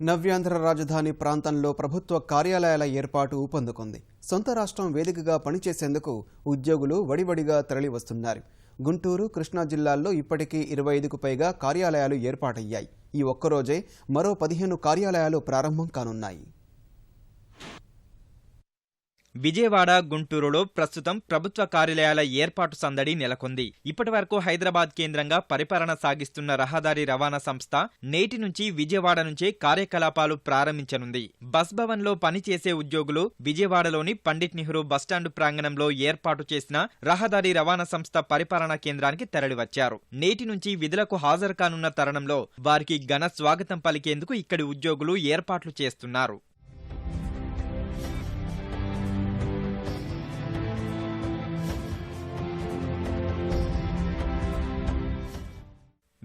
నవ్యాంధ్ర రాజధాని ప్రాంతంలో ప్రభుత్వ కార్యాలయాల ఏర్పాటు ఊపందుకుంది. సొంత రాష్ట్రం వేదికగా పనిచేసేందుకు ఉద్యోగులు వడివడిగా తరలి వస్తున్నారు గుంటూరు కృష్ణా జిల్లాల్లో ఇప్పటికీ ఇరవై ఐదుకు పైగా కార్యాలయాలు ఏర్పాటయ్యాయి. ఈ ఒక్కరోజే మరో పదిహేను కార్యాలయాలు ప్రారంభం కానున్నాయి. విజయవాడ గుంటూరులో ప్రస్తుతం ప్రభుత్వ కార్యాలయాల ఏర్పాటు సందడి నెలకొంది. ఇప్పటి వరకు హైదరాబాద్ కేంద్రంగా పరిపాలన సాగిస్తున్న రహదారి రవాణా సంస్థ నేటి నుంచి విజయవాడ నుంచే కార్యకలాపాలు ప్రారంభించనుంది. బస్ భవన్లో పనిచేసే ఉద్యోగులు విజయవాడలోని పండిట్ నెహ్రూ బస్టాండ్ ప్రాంగణంలో ఏర్పాటు చేసిన రహదారి రవాణా సంస్థ పరిపాలనా కేంద్రానికి తరలివచ్చారు. నేటి నుంచి విధులకు హాజరు కానున్న తరుణంలో వారికి ఘన స్వాగతం పలికేందుకు ఇక్కడి ఉద్యోగులు ఏర్పాట్లు చేస్తున్నారు.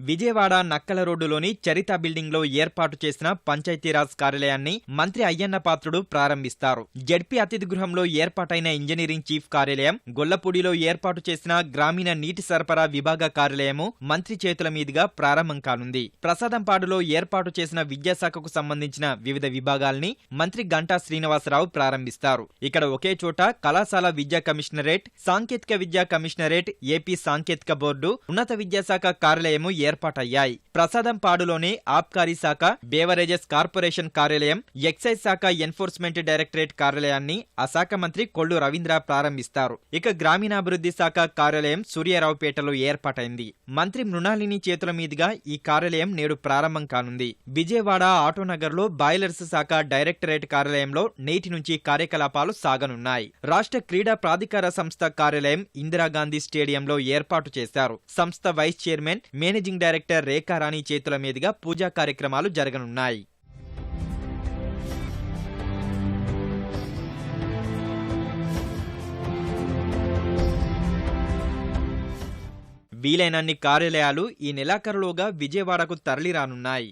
విజయవాడ నక్కల రోడ్డులోని చరిత బిల్డింగ్లో ఏర్పాటు చేసిన పంచాయతీరాజ్ కార్యాలయాన్ని మంత్రి అయ్యన్న పాత్రుడు ప్రారంభిస్తారు. జడ్పీ అతిథి గృహంలో ఏర్పాటైన ఇంజనీరింగ్ చీఫ్ కార్యాలయం గొల్లపూడిలో ఏర్పాటు చేసిన గ్రామీణ నీటి సరఫరా విభాగ కార్యాలయము మంత్రి చేతుల మీదుగా ప్రారంభం కానుంది. ప్రసాదంపాడులో ఏర్పాటు చేసిన విద్యాశాఖకు సంబంధించిన వివిధ విభాగాల్ని మంత్రి గంటా శ్రీనివాసరావు ప్రారంభిస్తారు. ఇక్కడ ఒకే చోట కళాశాల విద్యా కమిషనరేట్ సాంకేతిక విద్యా కమిషనరేట్ ఏపీ సాంకేతిక బోర్డు ఉన్నత విద్యాశాఖ కార్యాలయము ఏర్పాటయ్యాయి. ప్రసాదంపాడులోని ఆబ్కారీ శాఖ బేవరేజెస్ కార్పొరేషన్ కార్యాలయం ఎక్సైజ్ శాఖ ఎన్ఫోర్స్మెంట్ డైరెక్టరేట్ కార్యాలయాన్ని ఆ శాఖ మంత్రి కొల్లు రవీంద్ర ప్రారంభిస్తారు. ఇక గ్రామీణాభివృద్ధి శాఖ కార్యాలయం సూర్యారావుపేటలో ఏర్పాటైంది. మంత్రి మృణాలిని చేతుల మీదుగా ఈ కార్యాలయం నేడు ప్రారంభం కానుంది. విజయవాడ ఆటోనగర్లో బాయిలర్స్ శాఖ డైరెక్టరేట్ కార్యాలయంలో నేటి నుంచి కార్యకలాపాలు సాగనున్నాయి. రాష్ట్ర క్రీడా ప్రాధికార సంస్థ కార్యాలయం ఇందిరాగాంధీ స్టేడియంలో ఏర్పాటు చేశారు. సంస్థ vice chairman managing director Rekharani చేతుల మీదుగా పూజా కార్యక్రమాలు జరగనున్నాయి. వీలైనన్ని కార్యాలయాలు ఈ నెలాఖరులోగా విజయవాడకు తరలిరానున్నాయి.